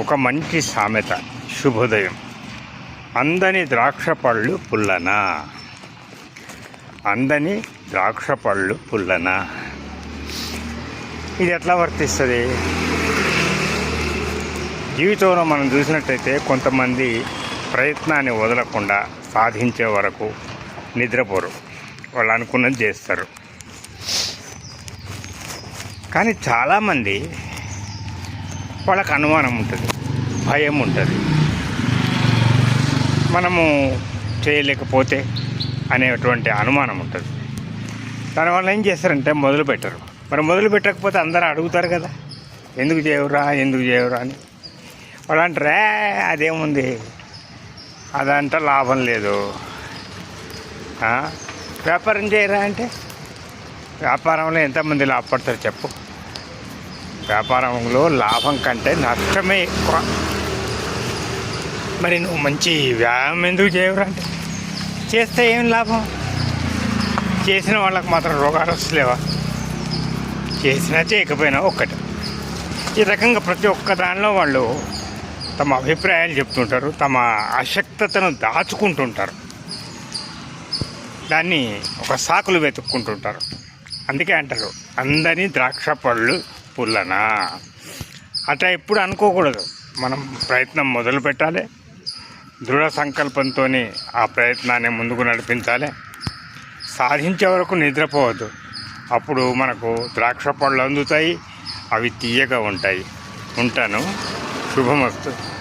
ఒక మంచి సామెత. శుభోదయం. అందని ద్రాక్ష పళ్ళు పుల్లన? అందని ద్రాక్ష పళ్ళు పుల్లన? ఇది ఎట్లా వర్తిస్తుంది? జీవితంలో మనం చూసినట్టయితే కొంతమంది ప్రయత్నాన్ని వదలకుండా సాధించే వరకు నిద్రపోరు. వాళ్ళు అనుకున్నది చేస్తారు. కానీ చాలామంది వాళ్ళకి అనుమానం ఉంటుంది భయం ఉంటుంది. మనము చేయలేకపోతే అనేటువంటి అనుమానం ఉంటుంది. దానివల్ల ఏం చేస్తారంటే మొదలు పెట్టరు. మరి మొదలు పెట్టకపోతే అందరూ అడుగుతారు కదా ఎందుకు చేయవురా ఎందుకు చేయవురా అని. వాళ్ళు అంటారే అదేముంది? అదంటే లాభం లేదు. వ్యాపారం చేయరా అంటే? వ్యాపారంలో ఎంతమంది లాభపడతారు చెప్పు. వ్యాపారంలో లాభం కంటే నష్టమే ఎక్కువ. మరి నువ్వు మంచి వ్యాయామం ఎందుకు చేయవురంటే చేస్తే ఏం లాభం? చేసిన వాళ్ళకి మాత్రం రోగాలు వస్తలేవా? చేసినా చేయకపోయినా ఒక్కటి. ఈ రకంగా ప్రతి ఒక్క దానిలో వాళ్ళు తమ అభిప్రాయాలు చెప్తుంటారు తమ అశక్తతను దాచుకుంటుంటారు. దాన్ని ఒక సాకులు వెతుక్కుంటుంటారు. అందుకే అంటారు అందరినీ ద్రాక్ష పళ్ళు పుల్లనా? అట్లా ఎప్పుడు అనుకోకూడదు. మనం ప్రయత్నం మొదలు పెట్టాలి. దృఢ సంకల్పంతో ఆ ప్రయత్నాన్ని ముందుకు నడిపించాలి. సాధించే వరకు నిద్రపోవద్దు. అప్పుడు మనకు ద్రాక్ష పళ్ళు అందుతాయి అవి తీయగా ఉంటాయి. ఉంటాను. శుభమస్తు.